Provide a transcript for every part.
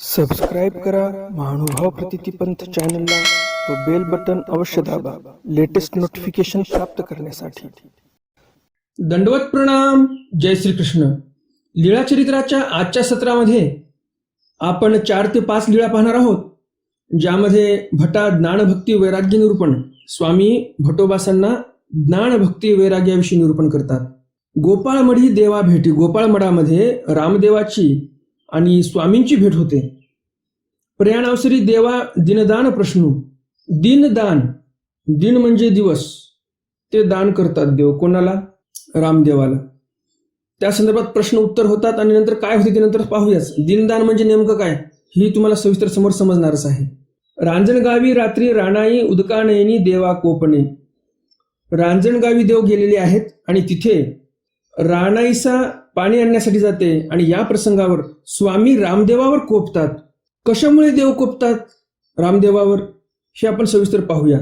Subscribe करा महानुभाव प्रतितीपंथ चॅनलला व बेल बटन अवश्य दाबा लेटेस्ट नोटिफिकेशन प्राप्त करण्यासाठी. दंडवत प्रणाम जय श्रीकृष्ण. लीळा चरित्राच्या आजच्या सत्रामध्ये आपण चार ते पाच लीळा पाहणार आहोत ज्यामध्ये भटा ज्ञानभक्ती वैराग्य निरूपण स्वामी भटोबासांना ज्ञानभक्ती वैराग्याविषयी निरूपण करतात. गोपाळमढी देवा भेटी गोपाळमडामध्ये रामदेवाची आणि स्वामींची भेट होते. प्रयाणावसरी देवा दिनदान प्रश्न. दिनदान दिन. म्हणजे दिवस. ते दान करतात देव. कोणाला? रामदेवाला. त्या संदर्भात प्रश्न उत्तर होतात आणि नंतर काय होते ते नंतर पाहूयाच. दिनदान म्हणजे नेमकं काय? ही तुम्हाला सविस्तर समोर समजणारच आहे. रांजणगावी रात्री राणाई उदकानयनी देवा कोपणे. रांजणगावी देव गेलेले आहेत आणि तिथे राणाईसा पाणी आणण्यासाठी जाते आणि या प्रसंगावर स्वामी रामदेवावर कोपतात. कशामुळे देव कोपतात? रामदेवावर हे आपण सविस्तर पाहूया.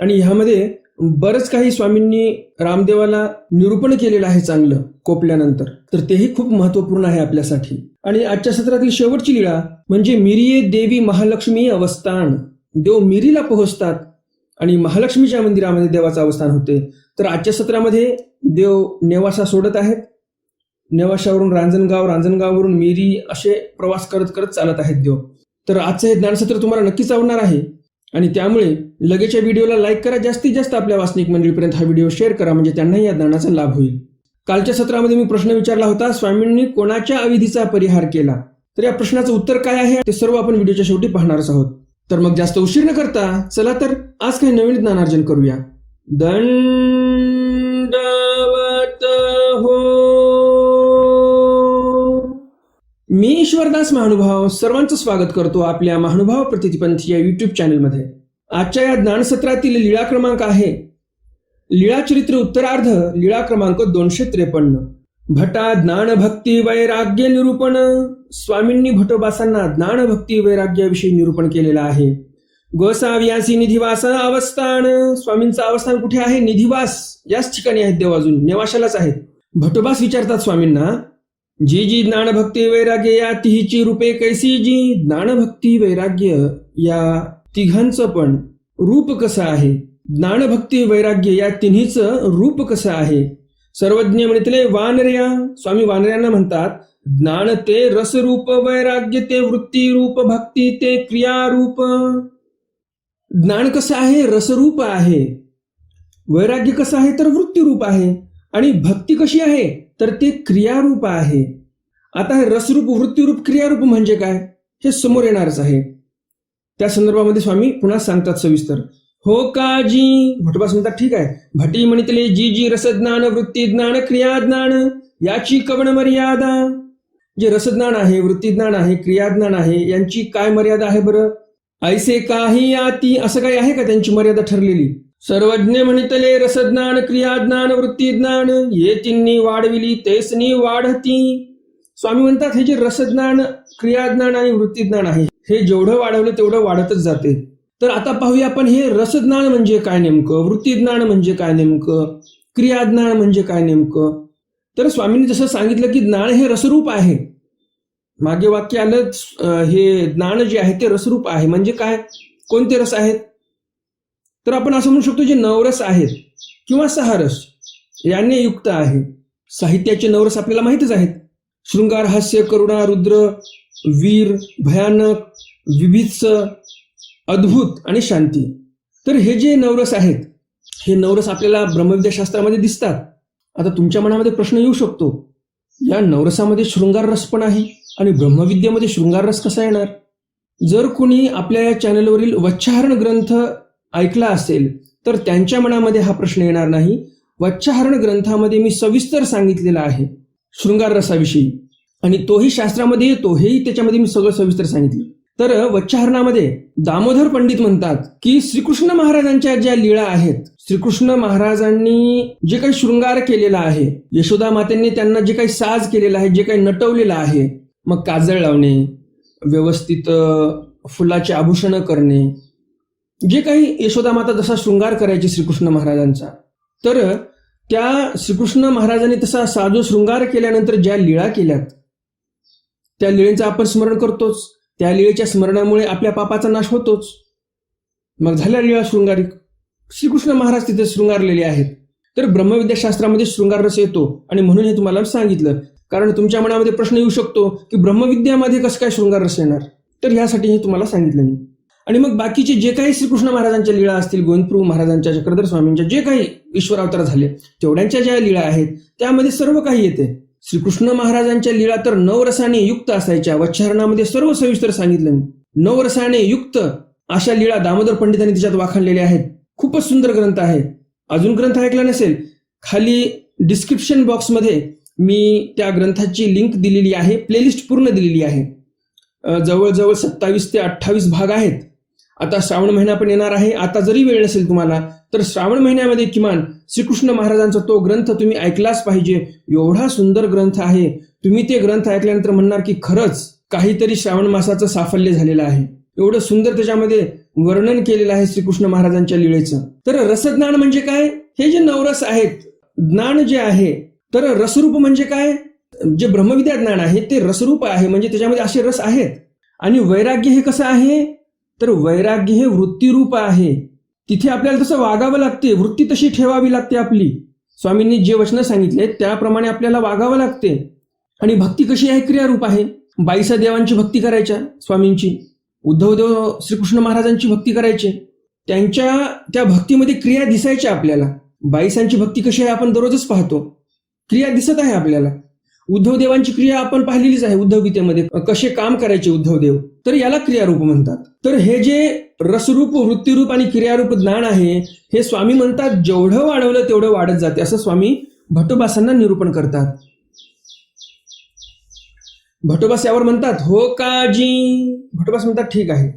आणि ह्यामध्ये बरंच काही स्वामींनी रामदेवाला निरूपण केलेलं आहे चांगलं कोपल्यानंतर. तर तेही खूप महत्त्वपूर्ण आहे आपल्यासाठी. आणि आजच्या सत्रातील शेवटची लीळा म्हणजे मिरिये देवी महालक्ष्मी अवस्थान. देव मिरीला पोहोचतात आणि महालक्ष्मीच्या मंदिरामध्ये देवाचं अवस्थान होते. तर आजच्या सत्रामध्ये देव नेवासा सोडत आहेत. नेवाशावरून रांजणगाव रांजणगाववरून मिरी असे प्रवास करत करत चालत आहेत देव. तर आजचं हे ज्ञानसत्र तुम्हाला नक्कीच आवडणार आहे. आणि त्यामुळे लगेच या व्हिडिओला लाईक करा. जास्तीत जास्त आपल्या वासनिक मंडळीपर्यंत हा व्हिडिओ शेअर करा. म्हणजे त्यांनाही या ज्ञानाचा लाभ होईल. कालच्या सत्रामध्ये मी प्रश्न विचारला होता स्वामींनी कोणाच्या अविधीचा परिहार केला? तर या प्रश्नाचं उत्तर काय आहे? ते सर्व आपण व्हिडिओच्या शेवटी पाहणारच आहोत. तर मग जास्त उशीर न करता चला तर आज काही नवीन ज्ञानार्जन करूया. दंड! मी ईश्वरदास महानुभाव सर्वांचं स्वागत करतो आपल्या महानुभाव प्रतिपंथी या युट्यूब चॅनलमध्ये आजच्या या ज्ञानसत्रातील लीळा क्रमांक आहे. लीळाचरित्र उत्तरार्ध लीळा क्रमांक दोनशे त्रेपन्न. भटा ज्ञानभक्ती वैराग्य निरूपण. स्वामींनी भटोबासांना ज्ञानभक्ती वैराग्याविषयी निरूपण केलेलं आहे. गोसाव्यासी निधिवास अवस्थान. स्वामींचं अवस्थान कुठे आहे? निधिवास याच ठिकाणी आहेत देवाजून नेवाशालाच आहेत. भटोबास विचारतात स्वामींना जी जी ज्ञानभक्ती वैराग्य या तिहीची रूपे कैसी जी? ज्ञानभक्ती वैराग्य या तिघांचं पण रूप कसं आहे? ज्ञानभक्ती वैराग्य या तिन्हीचं रूप कसं आहे? सर्वज्ञ म्हणितले वानर्या स्वामी वानर्यांना म्हणतात ज्ञान ते रसरूप वैराग्य ते वृत्ती रूप भक्ती ते क्रियारूप. ज्ञान कसं आहे? रसरूप आहे. वैराग्य कसं आहे? तर वृत्तीरूप आहे. आणि भक्ती कशी आहे? तर ते क्रियारूप आहे. आता हे रसरूप वृत्तीरूप क्रियारूप म्हणजे काय? हे समोर येणारच आहे. त्या संदर्भामध्ये स्वामी पुन्हा सांगतात सविस्तर. हो का जी म्हणतात ठीक आहे. भटी म्हणितले जी जी रसज्ञान वृत्ती ज्ञान क्रिया ज्ञान याची कवण मर्यादा. जे रसज्ञान आहे वृत्तीज्ञान आहे क्रियाज्ञान आहे यांची काय मर्यादा आहे बरं? ऐसे काही आती असं काही आहे का त्यांची मर्यादा ठरलेली? सर्वज्ञ म्हणितले रसज्ञान क्रियाज्ञान वृत्तीज्ञान ये तिन्ही वाढविली तेसनी वाढती. स्वामी म्हणतात हे जे रसज्ञान क्रियाज्ञान आणि वृत्तीज्ञान आहे हे जेवढं वाढवलं तेवढं वाढतच जाते. तर आता पाहूया आपण हे रसज्ञान म्हणजे काय नेमकं? वृत्तीज्ञान म्हणजे काय नेमकं? क्रियाज्ञान म्हणजे काय नेमकं? तर स्वामींनी जसं सांगितलं की ज्ञान हे रसरूप आहे. मागे वाक्य आलं हे ज्ञान जे आहे ते रसरूप आहे. म्हणजे काय? कोणते रस आहेत? तर आपण असं म्हणू शकतो जे नवरस आहेत किंवा सहारस यांनी याने युक्त आहे. साहित्याचे नवरस आपल्याला माहितच आहेत. शृंगार हास्य करुणा रुद्र वीर भयानक विभीत्स अद्भुत आणि शांती. तर हे जे नवरस आहेत हे नवरस आपल्याला ब्रह्मविद्याशास्त्रामध्ये दिसतात. आता तुमच्या मनामध्ये प्रश्न येऊ शकतो या नवरसामध्ये शृंगार रस पण आहे आणि ब्रह्मविद्येमध्ये शृंगार रस कसा येणार? जर कोणी आपल्या या चॅनलवरील वच्छाहरण ग्रंथ ऐकला असेल तर त्यांच्या मनामध्ये हा प्रश्न येणार नाही. वच्छाहरण ग्रंथामध्ये मी सविस्तर सांगितलेला आहे शृंगार रसाविषयी. आणि तोही शास्त्रामध्ये येतो हेही त्याच्यामध्ये मी सगळं सविस्तर सांगितलं. तर वच्छाहरणामध्ये दामोदर पंडित म्हणतात की श्रीकृष्ण महाराजांच्या ज्या लीळा आहेत श्रीकृष्ण महाराजांनी जे काही शृंगार केलेला आहे यशोदा मातेंनी त्यांना जे काही साज केलेला आहे जे काही नटवलेलं आहे मग काजळ लावणे व्यवस्थित फुलाचे आभूषणं करणे जे काही यशोदा माता जसा शृंगार करायची श्रीकृष्ण महाराजांचा तर त्या श्रीकृष्ण महाराजांनी तसा साधू शृंगार केल्यानंतर ज्या लीळा केल्यात त्या लीळेचं आपण स्मरण करतोच. त्या लीळेच्या स्मरणामुळे आपल्या पापाचा नाश होतोच. मग झाल्या लीळा शृंगारिक श्रीकृष्ण महाराज तिथे शृंगारलेले आहेत. तर ब्रह्मविद्याशास्त्रामध्ये शृंगार रस येतो. आणि म्हणून हे तुम्हाला सांगितलं. कारण तुमच्या मनामध्ये प्रश्न येऊ शकतो की ब्रह्मविद्यामध्ये कसं काय शृंगार रस येणार? तर ह्यासाठी हे तुम्हाला सांगितलं मी. आणि मग बाकीचे जे काही श्रीकृष्ण महाराजांच्या लीळा असतील गोविंदप्रभू महाराजांच्या चक्रधर स्वामींच्या जे काही ईश्वरावतार झाले तेवढ्यांच्या ज्या लीळा आहेत त्यामध्ये सर्व काही येते. श्रीकृष्ण महाराजांच्या लीळा तर नवरसाने युक्त असायच्या. वच्छारणामध्ये सर्व सविस्तर सांगितलं मी. नवरसाने युक्त अशा लीळा दामोदर पंडितांनी तिच्यात वाखाणलेल्या आहेत. खूपच सुंदर ग्रंथ आहे. अजून ग्रंथ ऐकला नसेल खाली डिस्क्रिप्शन बॉक्समध्ये मी त्या ग्रंथाची लिंक दिलेली आहे प्लेलिस्ट पूर्ण दिलेली आहे. जवळजवळ सत्तावीस ते अठ्ठावीस भाग आहेत. आता श्रावण महिना पण येणार आहे. आता जरी वेळ नसेल तुम्हाला तर श्रावण महिन्यामध्ये किमान श्रीकृष्ण महाराजांचा तो ग्रंथ तुम्ही ऐकलाच पाहिजे. एवढा सुंदर ग्रंथ आहे. तुम्ही ते ग्रंथ ऐकल्यानंतर म्हणणार की खरंच काहीतरी श्रावण मासाचं साफल्य झालेलं आहे. एवढं सुंदर त्याच्यामध्ये वर्णन केलेलं आहे श्रीकृष्ण महाराजांच्या लीळेचं. तर रसज्ञान म्हणजे काय? हे जे नवरस आहेत ज्ञान जे आहे तर रसरूप म्हणजे काय? जे ब्रह्मविद्या ज्ञान आहे ते रसरूप आहे. म्हणजे त्याच्यामध्ये असे रस आहेत. आणि वैराग्य हे कसं आहे? तर वैराग्य हे वृत्तीरूप आहे. तिथे आपल्याला तसं वागावं लागते. वृत्ती तशी ठेवावी लागते आपली. स्वामींनी जे वचनं सांगितले त्याप्रमाणे आपल्याला वागावं लागते. आणि भक्ती कशी आहे? क्रियारूप आहे. बाईसा देवांची भक्ती करायच्या स्वामींची. उद्धवदेव श्रीकृष्ण महाराजांची भक्ती करायची. त्यांच्या त्या भक्तीमध्ये क्रिया दिसायच्या आपल्याला. बाईसांची भक्ती कशी आहे? आपण दररोजच पाहतो. क्रिया दिसत आहे आपल्याला. उद्धव देवांची क्रिया आपण पाहिलेलीच आहे उद्धव गीतेमध्ये कसे काम करायचे उद्धवदेव? तर याला क्रियारूप म्हणतात. तर हे जे रसरूप वृत्तीरूप आणि क्रियारूप ज्ञान आहे हे स्वामी म्हणतात जेवढं वाढवलं तेवढं वाढत जाते असं स्वामी भटोबासांना निरूपण करतात. भटोबास यावर म्हणतात हो काजी. भटोबास म्हणतात ठीक आहे.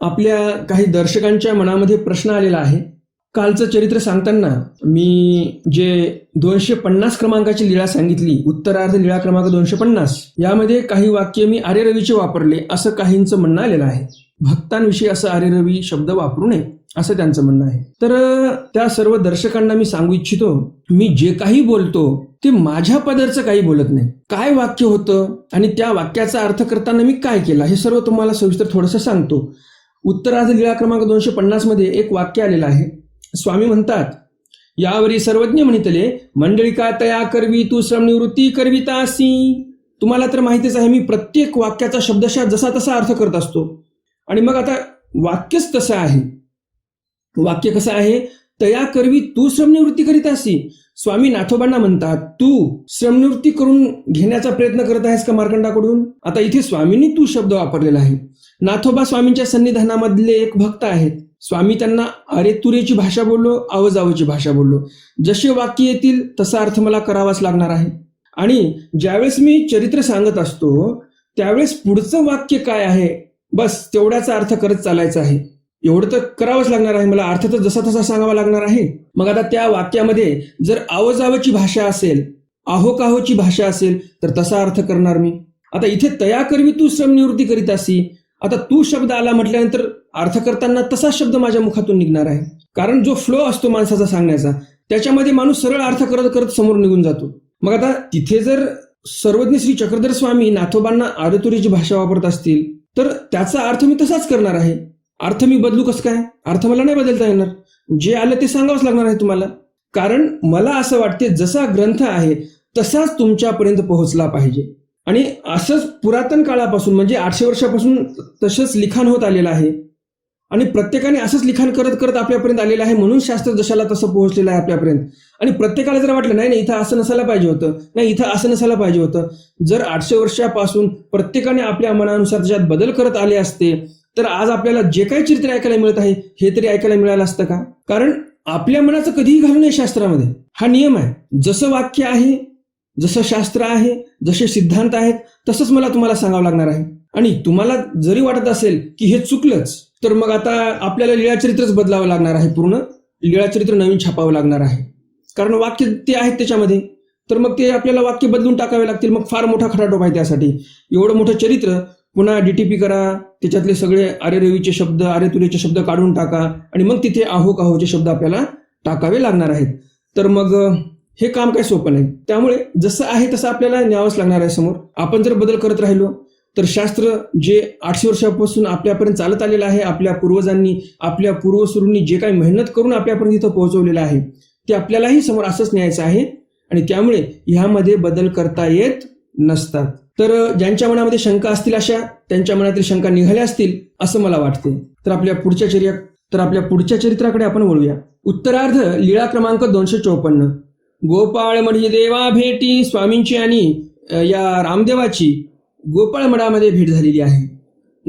आपल्या काही दर्शकांच्या मनामध्ये प्रश्न आलेला आहे कालचं चरित्र सांगताना मी जे दोनशे पन्नास क्रमांकाची लीळा सांगितली उत्तरार्ध लीळा क्रमांक दोनशे पन्नास यामध्ये काही वाक्य मी आर्य रवीचे वापरले असं काहींचं म्हणणं आलेलं आहे. भक्तांविषयी असं आर्य रवी शब्द वापरू नये असं त्यांचं म्हणणं आहे. तर त्या सर्व दर्शकांना मी सांगू इच्छितो मी जे काही बोलतो ते माझ्या पदरचं काही बोलत नाही. काय वाक्य होतं आणि त्या वाक्याचा अर्थ करताना मी काय केला हे सर्व तुम्हाला सविस्तर थोडंसं सांगतो. उत्तरार्ध लीळा क्रमांक दोनशे पन्नासमध्ये एक वाक्य आलेलं आहे. स्वामी म्हणतात यावरी सर्वज्ञ म्हणितले मंडळिका तया करवी तू श्रमनिवृत्ती करवितासी तुम्हाला तर माहितीच आहे मी प्रत्येक वाक्याचा शब्दशः जसा तसा अर्थ करत असतो. आणि मग आता वाक्यच तसं आहे. वाक्य कसं आहे? तया करवी तू श्रमनिवृत्ती करीत असी स्वामी नाथोबांना म्हणतात तू श्रमनिवृत्ती करून घेण्याचा प्रयत्न करत आहेस का मार्कंडाकडून? आता इथे स्वामींनी तू शब्द वापरलेला आहे. नाथोबा स्वामींच्या सन्निधानामधले एक भक्त आहेत. स्वामी त्यांना अरे तुरेची भाषा बोललो आवजावची भाषा बोललो. जसे वाक्य येतील तसा अर्थ मला करावाच लागणार आहे. आणि ज्यावेळेस मी चरित्र सांगत असतो त्यावेळेस पुढचं वाक्य काय आहे? बस तेवढ्याचा अर्थ करत चालायचा आहे. एवढं तर करावंच लागणार आहे. मला अर्थ तर जसा तसा सांगावा लागणार आहे. मग आता त्या वाक्यामध्ये जर आवजावची भाषा असेल आहो काहोची भाषा असेल तर तसा अर्थ करणार मी. आता इथे तया करवी तू श्रमनिवृत्ती करीत असी. आता तू शब्द आला म्हटल्यानंतर अर्थ करताना तसाच शब्द माझ्या मुखातून निघणार आहे. कारण जो फ्लो असतो माणसाचा सांगण्याचा त्याच्यामध्ये माणूस सरळ अर्थ करत करत समोर निघून जातो. मग आता तिथे जर सर्वज्ञ श्री चक्रधर स्वामी नाथोबांना आदतुरीची भाषा वापरत असतील तर त्याचा अर्थ मी तसाच करणार आहे. अर्थ मी बदलू कसं काय? अर्थ मला नाही बदलता येणार. जे आलं ते सांगावंच लागणार आहे तुम्हाला. कारण मला असं वाटते जसा ग्रंथ आहे तसाच तुमच्यापर्यंत पोहोचला पाहिजे. आणि असंच पुरातन काळापासून म्हणजे आठशे वर्षापासून तसंच लिखाण होत आलेलं आहे. आणि प्रत्येकाने असंच लिखाण करत करत आपल्यापर्यंत आलेलं आहे म्हणून शास्त्र जशाला तसं पोहोचलेलं आहे आपल्यापर्यंत. आणि प्रत्येकाला जर वाटलं नाही नाही इथं असं नसायला पाहिजे होतं. नाही इथं असं नसायला पाहिजे होतं. जर आठशे वर्षापासून प्रत्येकाने आपल्या मनानुसार त्याच्यात बदल करत आले असते तर आज आपल्याला जे काही चरित्र ऐकायला मिळत आहे हे तरी ऐकायला मिळालं असतं का? कारण आपल्या मनाचं कधीही घालू नये शास्त्रामध्ये. हा नियम आहे. जसं वाक्य आहे जसं शास्त्र आहे जसे सिद्धांत आहेत तसंच मला तुम्हाला सांगावं लागणार आहे. आणि तुम्हाला जरी वाटत असेल की हे चुकलंच तर मग आता आपल्याला लीळाचरित्रच बदलावं लागणार आहे पूर्ण. लीळाचरित्र नवीन छापावं लागणार आहे. कारण वाक्य ते आहेत त्याच्यामध्ये. तर मग ते आपल्याला वाक्य बदलून टाकावे लागतील. मग फार मोठा खटाटोप आहे त्यासाठी. एवढं मोठं चरित्र पुन्हा डीटीपी करा त्याच्यातले सगळे आर्य रवीचे शब्द आर्य तुलेचे शब्द काढून टाका आणि मग तिथे आहो काहोचे शब्द आपल्याला टाकावे लागणार आहेत. तर मग हे काम काही सोपं नाही. त्यामुळे जसं आहे तसं आपल्याला न्यावंच लागणार आहे समोर. आपण जर बदल करत राहिलो तर शास्त्र जे आठशे वर्षापासून आपल्यापर्यंत चालत आलेलं आहे आपल्या पूर्वजांनी आपल्या पूर्वसुरूंनी जे काही मेहनत करून आपल्यापर्यंत इथं पोहोचवलेलं आहे ते आपल्यालाही समोर असंच न्यायचं आहे आणि त्यामुळे ह्यामध्ये बदल करता येत नसतात. तर ज्यांच्या मनामध्ये शंका असतील अशा त्यांच्या मनातील शंका निघाल्या असतील असं मला वाटते. तर आपल्या पुढच्या चर्या तर आपल्या पुढच्या चरित्राकडे आपण वळूया. उत्तरार्ध लीळा क्रमांक दोनशे चौपन्न. गोपाळ म्हणजे देवा भेटी स्वामींची आणि या रामदेवाची. गोपाळमडामध्ये भेट झालेली आहे.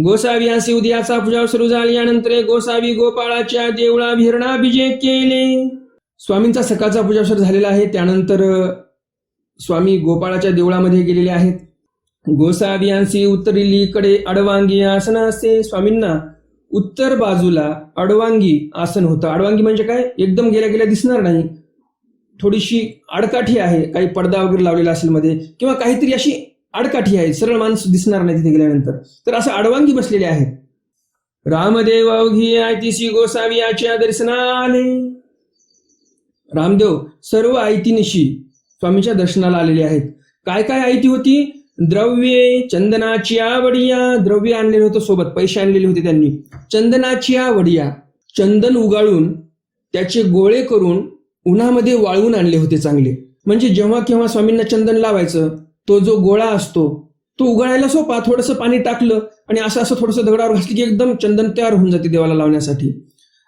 गोसावी असे उद्याचा पूजा सुरू झाली यानंतर गोसावी गोपाळाच्या देवळा विजे केले. स्वामींचा सकाळचा पूजासर झालेला आहे. त्यानंतर स्वामी गोपाळाच्या देवळामध्ये गेलेले आहेत. गोसावियांशी उत्तरेलीकडे अडवांगी आसन असे. स्वामींना उत्तर बाजूला अडवांगी आसन होतं. अडवांगी म्हणजे काय? एकदम गेल्या गेल्या दिसणार नाही. थोडीशी आडकाठी आहे. काही पडदा वगैरे लावलेला असेल मध्ये. किंवा काहीतरी अशी आडकाठी आहे सरळ माणूस दिसणार नाही तिथे गेल्यानंतर. तर असं आडवांगी बसलेले आहेत. रामदेव अवघी आयतीशी गोसावियाच्या दर्शनाले. रामदेव सर्व आयतीनिशी स्वामीच्या दर्शनाला आलेले आहेत. काय काय आयती होती? द्रव्ये चंदनाची आवडिया. द्रव्य आणलेलं होतं सोबत पैसे आणलेले होते त्यांनी. चंदनाची आवडिया. चंदन उगाळून त्याचे गोळे करून उन्हामध्ये वाळवून आणले होते चांगले. म्हणजे जेव्हा केव्हा स्वामींना चंदन लावायचं तो जो गोळा असतो तो उघडायला सोपा. थोडंसं पाणी टाकलं आणि असं असं थोडंसं दगडावर घासलं की एकदम चंदन तयार होऊन जाते देवाला लावण्यासाठी.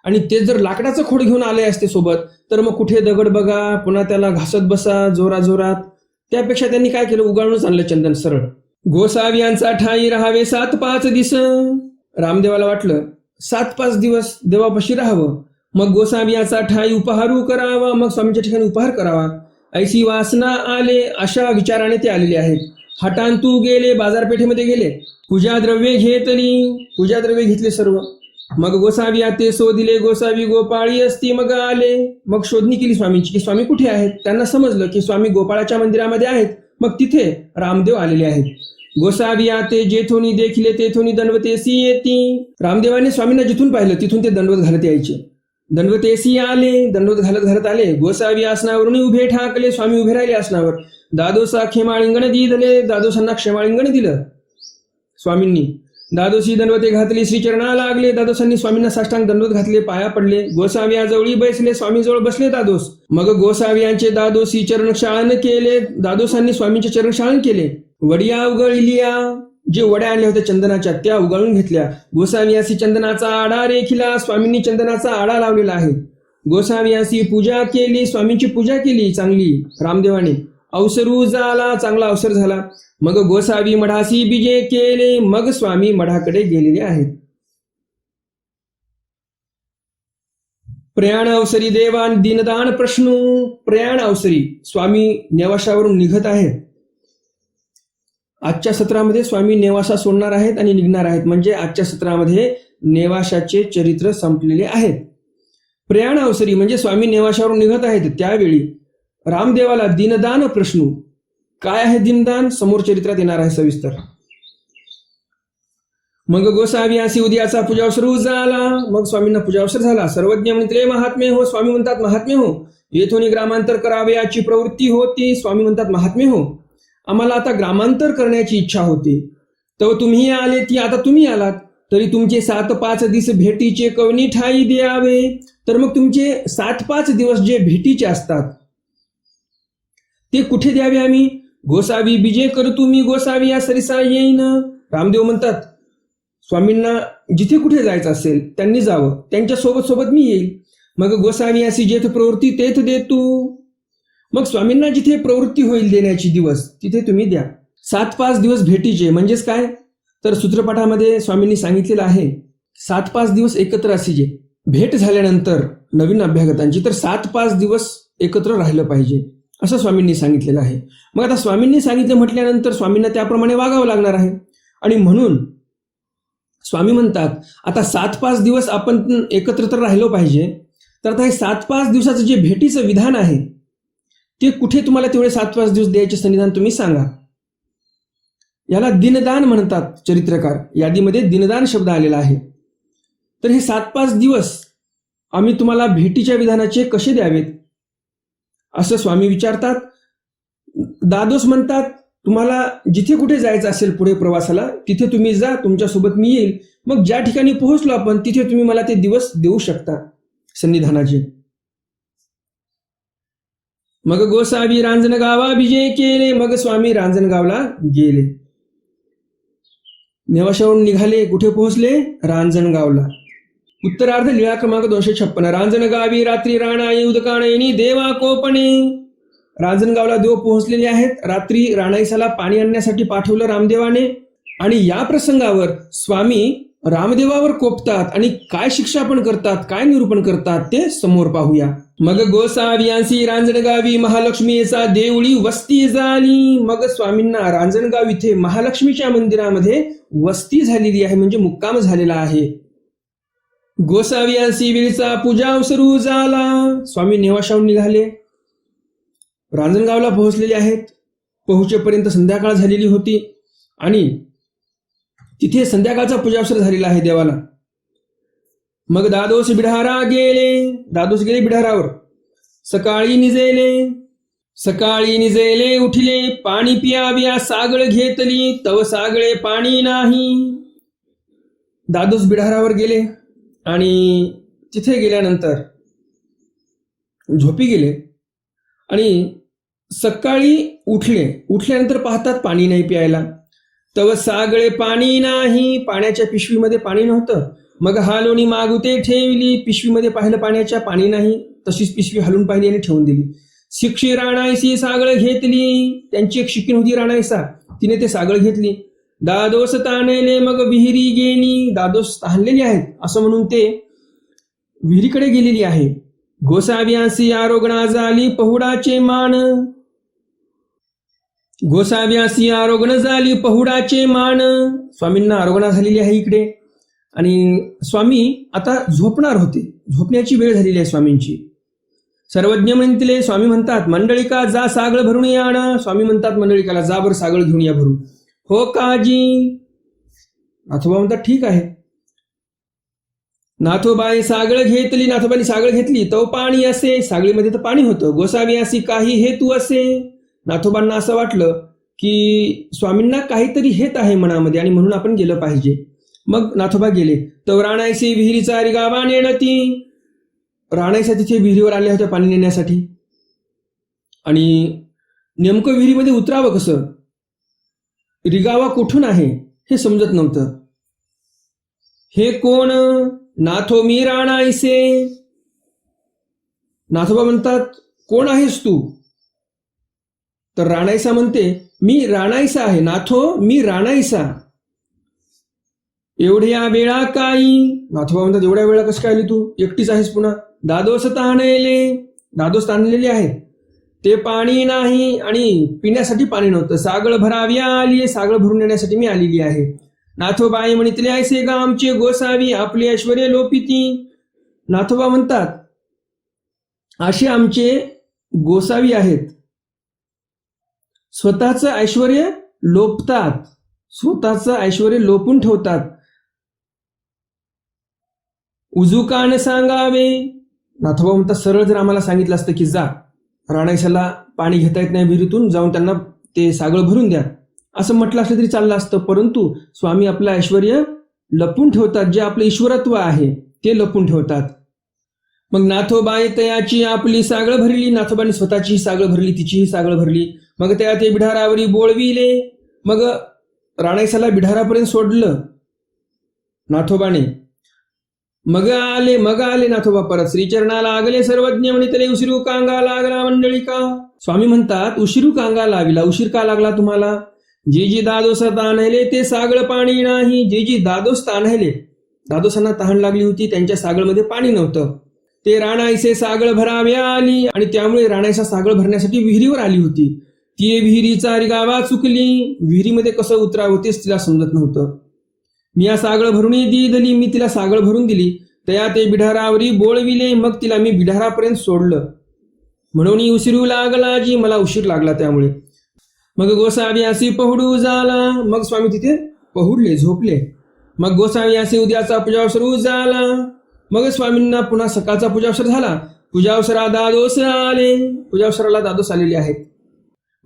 आणि ते जर लाकडाचं खोड घेऊन आले असते सोबत तर मग कुठे दगड बघा पुन्हा त्याला घासत बसा जोरा जोरात त्यापेक्षा त्यांनी काय केलं? उगाळूनच आणलं चंदन सरळ. गोसावियांचा ठाई राहावे सात पाच दिस. रामदेवाला वाटलं सात पाच दिवस देवापाशी राहावं. मग गोसावियाचा ठाई उपहारू करावा मग स्वामीच्या ठिकाणी उपहार करावा. ऐशी वासना आले अशा विचाराने ते आलेले आहेत. हटांतू गेले बाजारपेठेमध्ये गेले. पूजा द्रव्ये घेतली. पूजा द्रव्ये घेतले सर्व. मग गोसावी ते शोधिले गोसावी गोपाळी असती मग आले. मग शोधणी केली स्वामींची की स्वामी कुठे आहेत? त्यांना समजलं की स्वामी गोपाळाच्या मंदिरामध्ये आहेत. मग तिथे रामदेव आलेले आहेत. गोसावी आते जेथोनी देखिले तेथोनी दंडवतेसी येती. रामदेवाने स्वामींना जिथून पाहिलं तिथून ते दंडवत घालत यायचे. दंडवतेसी आले दंडवत घालत घालत आले. गोसावी आसनावरून उभे ठाकले स्वामी उभे राहिले आसनावर. दादोसा खेमाळिंगण दिले दादोसांना क्षेमाळिंगण दिलं. स्वामींनी. दादोशी दंडवते घातली श्रीचरणा लागले. दादोसांनी स्वामींना साष्टांग दंडवत घातले पाया पडले. गोसाव्याजवळी बसले बैसले बसले दादोस. मग गोसाव्यांचे दादोशी चरणशाळन केले. दादोसांनी स्वामींचे चरणशाळन केले. वडिया उगळिलिया जे वड्या आणल्या होत्या चंदनाच्या त्या उगाळून घेतल्या. गोसावियासी चंदनाचा आडा रेखिला स्वामींनी चंदनाचा आडा लावलेला आहे. गोसावियासी पूजा केली स्वामींची पूजा केली चांगली रामदेवाने. अवसरू झाला चांगला अवसर झाला. मग गोसावी मढासी बिजे केले मग स्वामी मढाकडे गेलेले आहेत. प्रयाण अवसरी देवान दिनदान प्रश्न प्रयाण अवसरी. स्वामी नेवाशावरून निघत आहेत. आजच्या सत्रामध्ये स्वामी नेवासा सोडणार आहेत आणि निघणार आहेत. म्हणजे आजच्या सत्रामध्ये नेवाशाचे चरित्र संपलेले आहेत. प्रयाण अवसरी म्हणजे स्वामी नेवाशावरून निघत आहेत. त्यावेळी रामदेवाला दिनदान प्रश्न. काय आहे दिनदान? समोर चरित्रात येणार आहे सविस्तर. मग गोसावी अशी उद्याचा पूजावसर झाला. मग स्वामींना पूजावसर झाला. सर्वज्ञ म्हणते महात्मे हो. स्वामी म्हणतात महात्मे हो. येथून ग्रामांतर करावे याची प्रवृत्ती होती. स्वामी म्हणतात महात्मे हो. आम्हाला आता ग्रामांतर करण्याची इच्छा होती. तर तुम्ही आले ती आता तुम्ही आलात. तरी तुमचे सात पाच दिवस भेटीचे कवनी ठाई द्यावे. तर मग तुमचे सात पाच दिवस जे भेटीचे असतात ते कुठे द्यावे आम्ही? गोसावी बिजे कर तुम्ही गोसावी या सरिसा येईन. रामदेव म्हणतात स्वामींना जिथे कुठे जायचं असेल त्यांनी जावं. त्यांच्यासोबत सोबत मी येईल. मग गोसावी अशी जेथ प्रवृत्ती तेथ देतो. मग स्वामींना जिथे प्रवृत्ती होईल देण्याची दिवस तिथे तुम्ही द्या. सात पाच दिवस भेटीचे म्हणजेच काय? तर सूत्रपाठामध्ये स्वामींनी सांगितलेलं आहे सात पाच दिवस एकत्र असीजे भेट झाल्यानंतर नवीन अभ्यागतांची तर सात पाच दिवस एकत्र राहिलं पाहिजे असं स्वामींनी सांगितलेलं आहे. मग आता स्वामींनी सांगितलं म्हटल्यानंतर स्वामींना त्याप्रमाणे वागावं लागणार आहे. आणि म्हणून स्वामी म्हणतात आता सात पाच दिवस आपण एकत्र तर राहिलो पाहिजे तर आता हे सात पाच दिवसाचं जे भेटीचं विधान आहे ते कुठे तुम्हाला तेवढे सात पाच दिवस द्यायचे संविधान तुम्ही सांगा. याला दिनदान म्हणतात चरित्रकार. यादीमध्ये दिनदान शब्द आलेला आहे. तर हे सात पाच दिवस आम्ही तुम्हाला भेटीच्या विधानाचे कसे द्यावेत? असं स्वामी विचारतात. दादोस म्हणतात तुम्हाला जिथे कुठे जायचं असेल पुढे प्रवासाला तिथे तुम्ही जा तुमच्यासोबत मी येईल. मग ज्या ठिकाणी पोहोचलो आपण तिथे तुम्ही मला ते दिवस देऊ शकता. संनिधानाचे मग गोसावी रांजणगावा विजय केले मग स्वामी रांजणगावला गेले. नेवाशाहून निघाले कुठे पोहोचले? रांजणगावला. उत्तरार्ध लिळा क्रमांक दोनशे छप्पन. रांजणगावी रात्री राणा उदकाणेनी देवा कोपणे. रांजणगावला देव पोहोचलेले आहेत. रात्री राणाईसाला पाणी आणण्यासाठी पाठवलं रामदेवाने. आणि या प्रसंगावर स्वामी रामदेवावर कोपतात आणि काय शिक्षा पण करतात काय निरूपण करतात ते समोर पाहूया. मग गोसावियांसी रांजणगावी महालक्ष्मीचा देवळी वस्ती झाली. मग स्वामींना रांजणगाव इथे महालक्ष्मीच्या मंदिरामध्ये वस्ती झालेली आहे म्हणजे मुक्काम झालेला आहे. गोसावियांसी वेळीचा पूजा सुरू झाला. स्वामी नेवाशाहून निघाले. रांजणगावला पोहोचलेले आहेत. पोहोचेपर्यंत संध्याकाळ झालेली होती आणि तिथे संध्याकाळचा पूजावसर झालेला आहे देवाला. मग दादोस बिढारा गेले. दादोस गेले बिढारावर. सकाळी निजेले. सकाळी निजेले उठले. पाणी पियाव्या सागळ घेतली. तव सागळे पाणी नाही. दादोस बिढारावर गेले आणि तिथे गेल्यानंतर झोपी गेले आणि सकाळी उठले. उठल्यानंतर पाहतात पाणी नाही प्यायला. तव सागळे पाणी नाही. पाण्याच्या पिशवीमध्ये पाणी नव्हतं. मग हा लोणी मागुते ठेवली पिशवीमध्ये पाहिलं पाण्याच्या पाणी नाही तशीच पिशवी हलून पाहिली आणि ठेवून दिली. शिक्षी राणायसी सागळ घेतली त्यांची एक शिक्षण होती राणायसा तिने ते सागळ घेतली. दादोस ताणले मग विहिरी गेली दादोस ताणलेली आहेत असं म्हणून ते विहिरीकडे गेलेली आहे. गोसाव्यासी आरोगणा झाली पहुडाचे मान. गोसाव्यासी आरोगण झाली पहुडाचे मान. स्वामींना आरोगणा झालेली आहे इकडे. आणि स्वामी आता झोपणार होते. झोपण्याची वेळ झालेली आहे स्वामींची. सर्वज्ञ म्हणतील स्वामी म्हणतात मंडळिका जा सागळ भरून या आण स्वामी म्हणतात मंडळिकाला जा बर सागळ घेऊन या भरून. हो काजी. नाथोबा म्हणतात ठीक आहे. नाथोबाई सागळ घेतली. नाथोबानी सागळ घेतली. तो पाणी असे. सागळीमध्ये तर पाणी होतं. गोसावी असे काही हेतू असे. नाथोबांना असं वाटलं की स्वामींना काहीतरी हेत आहे मनामध्ये आणि म्हणून आपण गेलं पाहिजे. मग नाथोबा गेले. तर राणायसी विहिरीचा रिगावा नेणती राणायसा तिथे विहिरीवर आल्या होत्या पाणी नेण्यासाठी. आणि नेमकं विहिरीमध्ये उतरावं कसं? रिगावा कुठून आहे हे समजत नव्हतं. हे कोण? नाथो मी राणायसे. नाथोबा म्हणतात कोण आहेस तू? तर राणायसा म्हणते मी राणायसा आहे. नाथो मी राणायसा. एवढ्या वेळा काही. नाथोबा म्हणतात एवढ्या वेळा कसं काय आली तू? एकटीच आहेस पुन्हा. दादोस ताणले दादोस ताणलेले आहेत. ते पाणी नाही आणि पिण्यासाठी पाणी नव्हतं. सागळ भरावी आली सागळ भरून येण्यासाठी मी आलेली आहे. नाथोबाई म्हणितले ऐसे गा आमचे गोसावी आपले ऐश्वर लोपिती. नाथोबा म्हणतात असे आमचे गोसावी आहेत. स्वतःचं ऐश्वर लोपतात. स्वतःचं ऐश्वर लोपून ठेवतात. उजूकान सांगावे. नाथोबा म्हणतात सरळ जर आम्हाला सांगितलं असतं की जा राणायसाला पाणी घेता येत नाही विहिरीतून जाऊन त्यांना ते सागळ भरून द्या. असं म्हटलं असलं तरी चाललं असतं परंतु स्वामी आपलं ऐश्वर लपून ठेवतात जे आपलं ईश्वरत्व आहे ते लपून ठेवतात. मग नाथोबाई तयाची आपली सागळ भरली नाथोबाने स्वतःची सागळ भरली तिचीही सागळ भरली. मग त्या ते बिढारावरी बोळविले. मग राणाईसाला बिढारापर्यंत सोडलं. नाथोबाने मग आले मग आले नाथोबा परत श्रीचरणाला आगले सर्वज्ञ म्हणितले उशिरू कांगा लागला मंडळी का? स्वामी म्हणतात उशिरू कांगा लाविला उशीर का लागला तुम्हाला? जे जी दादोसा तान्हले ते सागळ पाणी नाही. जे जी दादोस तान्हले दादोसांना तहान लागली होती त्यांच्या सागळमध्ये पाणी नव्हतं. ते राणाईसे सागळ भराव्या आली आणि त्यामुळे राणाईचा सागळ भरण्यासाठी विहिरीवर आली होती. ती विहिरीचा रिगावा चुकली. विहिरीमध्ये कसं उतरावं तेच तिला समजत नव्हतं. मी या सागळ भरून दिली मी तिला सागळ भरून दिली. तया ते बिढारावरी बोळविले मग तिला मी बिढारापर्यंत सोडलं. म्हणून उशिरू लागला जी मला उशीर लागला त्यामुळे. मग गोसावी अशी पहुडू झाला मग स्वामी तिथे पहुडले झोपले. मग गोसावी असे उद्याचा पूजावसर झाला. मग स्वामींना पुन्हा सकाळचा पूजावसर झाला. पूजावसरा दादोस आले. पूजावसराला दादोस आलेले आहेत.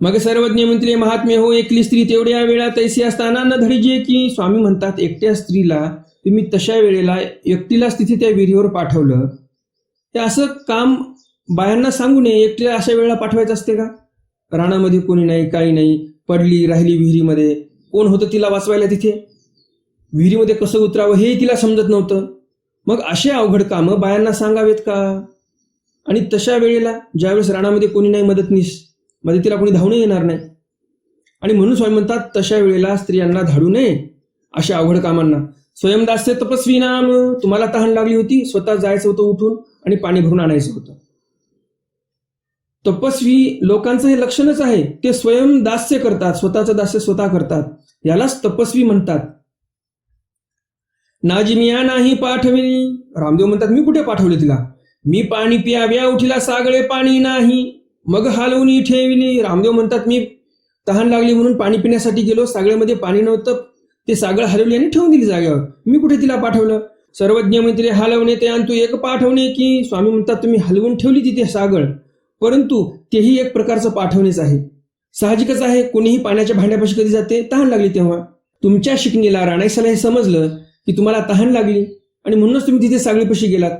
मग सर्वज्ञ म्हणतले महात्मे हो एकली स्त्री तेवढ्या वेळा तैसी असताना न धडीजे की स्वामी म्हणतात एकट्या स्त्रीला तुम्ही तशा वेळेला एकटीलाच तिथे त्या विहिरीवर पाठवलं. ते असं काम बायांना सांगू नये एकटीला अशा वेळेला पाठवायचं असते का? रानामध्ये कोणी नाही काही नाही पडली राहिली विहिरीमध्ये. कोण होतं तिला वाचवायला तिथे? विहिरीमध्ये कसं उतरावं हे तिला समजत नव्हतं. मग असे अवघड कामं बायांना सांगावेत का? आणि तशा वेळेला ज्यावेळेस रानामध्ये कोणी नाही मदतनीस मदतीला कोणी धावून येणार नाही. आणि म्हणून स्वामी म्हणतात तशा वेळेला स्त्रियांना धाडू नये अशा अवघड कामांना. स्वयंदास्य तपस्वी नाम तुम्हाला तहान लागली होती स्वतः जायचं होतं उठून आणि पाणी भरून आणायचं होतं. तपस्वी लोकांचं हे लक्षणच आहे ते स्वयं दास्य करतात स्वतःचं दास्य स्वतः करतात. यालाच तपस्वी म्हणतात. नाजिमिया नाही पाठविली. रामदेव म्हणतात मी कुठे पाठवले तिला? मी पाणी पियाव्या उठिला सागळे पाणी नाही. मग हलवून ठेविली रामदेव म्हणतात मी तहान लागली म्हणून पाणी पिण्यासाठी गेलो. सागळ्यामध्ये पाणी नव्हतं. ते सागळ हलवली आणि ठेवून दिली जागेवर. मी कुठे तिला पाठवलं? सर्वज्ञ मंत्री हलवणे ते आणि तू एक पाठवणे की स्वामी म्हणतात तुम्ही हलवून ठेवली तिथे सागळ. परंतु तेही एक प्रकारचं पाठवणेच आहे. साहजिकच आहे. कोणीही पाण्याच्या भांड्यापाशी कधी जाते? तहान लागली तेव्हा. तुमच्या शिकणीला राणाईसाला हे समजलं की तुम्हाला तहान लागली आणि म्हणूनच तुम्ही तिथे सागळीपाशी गेलात.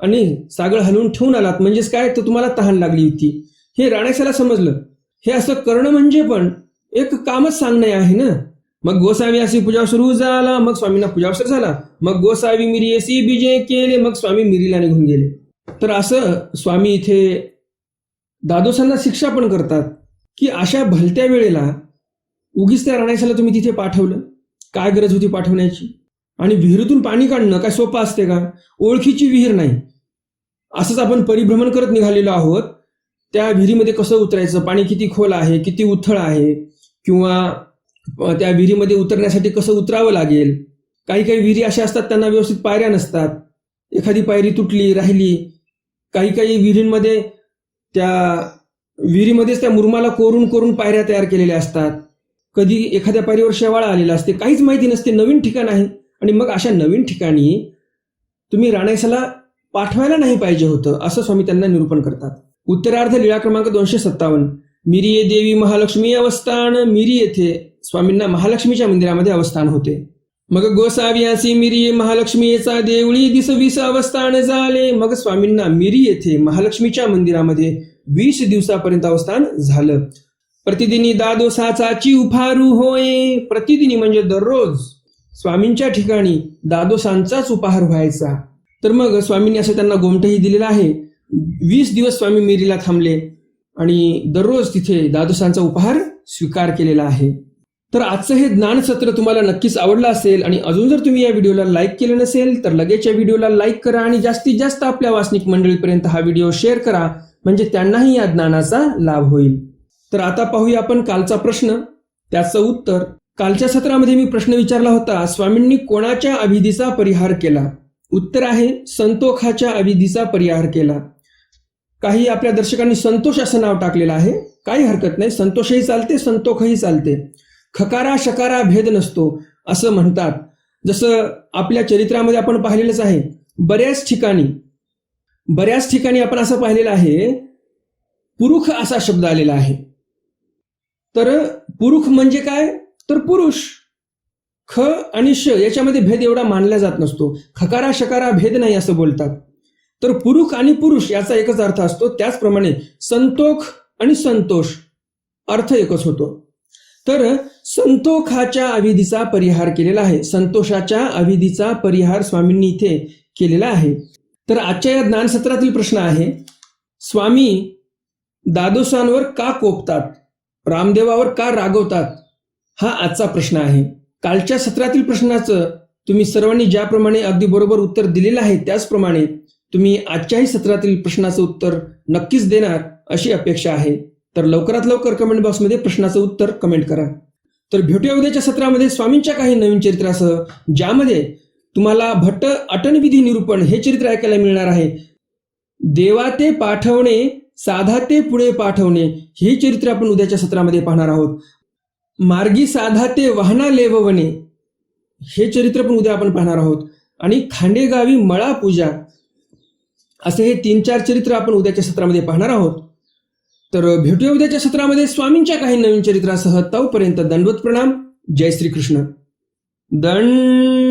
आणि सागळ हलवून ठेवून आलात. म्हणजेच काय? तर तुम्हाला तहान लागली होती. हे राणेसाला समजलं. हे असं करणं म्हणजे पण एक कामच सांगणे आहे ना? मग गोसावी अशी पूजा सुरू झाला मग स्वामींना पूजावसर झाला. मग गोसावी मिरी अशी बीजे केले मग स्वामी मिरीला निघून गेले. तर असं स्वामी इथे दादोसांना शिक्षा पण करतात की अशा भलत्या वेळेला उगीच त्या राणेसाला तुम्ही तिथे पाठवलं. काय गरज होती पाठवण्याची? आणि विहिरीतून पाणी काढणं काय सोपं असते का? ओळखीची विहीर नाही. असंच आपण परिभ्रमण करत निघालेलो आहोत. त्या विहिरीमध्ये कसं उतरायचं? पाणी किती खोल आहे? किती उथळ आहे? किंवा त्या विहिरीमध्ये उतरण्यासाठी कसं उतरावं लागेल? काही काही विहिरी अशा असतात त्यांना व्यवस्थित पायऱ्या नसतात. एखादी पायरी तुटली राहिली. काही काही विहिरींमध्ये त्या विहिरीमध्येच त्या मुरमाला कोरून कोरून पायऱ्या तयार केलेल्या असतात. कधी एखाद्या पायरीवर शेवाळा आलेला असते. काहीच माहिती नसते. नवीन ठिकाण आहे. आणि मग अशा नवीन ठिकाणी तुम्ही राणायसाला पाठवायला नाही पाहिजे होतं असं स्वामी त्यांना निरूपण करतात. उत्तरार्ध लीळा क्रमांक दोनशे सत्तावन्न. मिरिये देवी महालक्ष्मी अवस्थान मिरी येथे स्वामींना महालक्ष्मीच्या मंदिरामध्ये अवस्थान होते. मग गोसावियासी मिरी महालक्ष्मीचा देवळी दिसवीस अवस्थान झाले. मग स्वामींना मिरी येथे महालक्ष्मीच्या मंदिरामध्ये वीस दिवसापर्यंत अवस्थान झालं. प्रतिदिनी दादोसाचाची उपहारू होय. प्रतिदिनी म्हणजे दररोज स्वामींच्या ठिकाणी दादोसांचाच उपहार व्हायचा. तर मग स्वामींनी असं त्यांना गोमटही दिलेला आहे. वीस दिवस स्वामी मिरीला थांबले आणि दररोज तिथे दादोसांचा उपहार स्वीकार केलेला आहे. तर आजचं हे ज्ञानसत्र तुम्हाला नक्कीच आवडलं असेल आणि अजून जर तुम्ही या व्हिडिओला लाईक केलं नसेल तर लगेच या व्हिडिओला लाईक करा आणि जास्तीत जास्त आपल्या वासनिक मंडळीपर्यंत हा व्हिडिओ शेअर करा म्हणजे त्यांनाही या ज्ञानाचा लाभ होईल. तर आता पाहूया आपण कालचा प्रश्न. त्याचं उत्तर कालच्या सत्रामध्ये मी प्रश्न विचारला होता स्वामींनी कोणाच्या अभिधीचा परिहार केला? उत्तर आहे संतोखाच्या अभिधीचा परिहार केला. काही आपल्या दर्शकांनी संतोष असं नाव टाकलेलं आहे. काही हरकत नाही. संतोषही चालते संतोखही चालते. खकारा शकारा भेद नसतो असं म्हणतात. जसं आपल्या चरित्रामध्ये आपण पाहिलेलंच आहे. बऱ्याच ठिकाणी बऱ्याच ठिकाणी आपण असं पाहिलेलं आहे पुरुष असा शब्द आलेला आहे. तर पुरुष म्हणजे काय? तर पुरुष. ख आणि श याच्यामध्ये भेद एवढा मानला जात नसतो. खकारा शकारा भेद नाही असं बोलतात. तर पुरुष आणि पुरुष याचा एकच अर्थ असतो. त्याचप्रमाणे संतोख आणि संतोष अर्थ एकच होतो. तर संतोखाच्या अविधीचा परिहार केलेला आहे. संतोषाच्या अविधीचा परिहार स्वामींनी इथे केलेला आहे. तर आजच्या या ज्ञानसत्रातील प्रश्न आहे स्वामी दादोसांवर का कोपतात? रामदेवावर का रागवतात? हा आजचा प्रश्न आहे. कालच्या सत्रातील प्रश्नाचं तुम्ही सर्वांनी ज्याप्रमाणे अगदी बरोबर उत्तर दिलेलं आहे त्याचप्रमाणे तुम्ही आजच्याही सत्रातील प्रश्नाचं उत्तर नक्कीच देणार अशी अपेक्षा आहे. तर लवकरात लवकर कमेंट बॉक्समध्ये प्रश्नाचं उत्तर कमेंट करा. तर भेटूया उद्याच्या सत्रामध्ये स्वामींच्या काही नवीन चरित्रासह ज्यामध्ये तुम्हाला भट्ट अटनविधी निरूपण हे चरित्र ऐकायला मिळणार आहे. देवा ते पाठवणे साधा ते पुढे पाठवणे हे चरित्र आपण उद्याच्या सत्रामध्ये पाहणार आहोत. मार्गी साधा ते वाहना लेववणे हे चरित्र पण उद्या आपण पाहणार आहोत. आणि खांडेगावी मळा पूजा असे हे तीन चार चरित्र आपण उद्याच्या सत्रामध्ये पाहणार आहोत. तर भेटूया उद्याच्या सत्रामध्ये स्वामींच्या काही नवीन चरित्रासह तोपर्यंत दंडवत प्रणाम. जय श्रीकृष्ण. दंड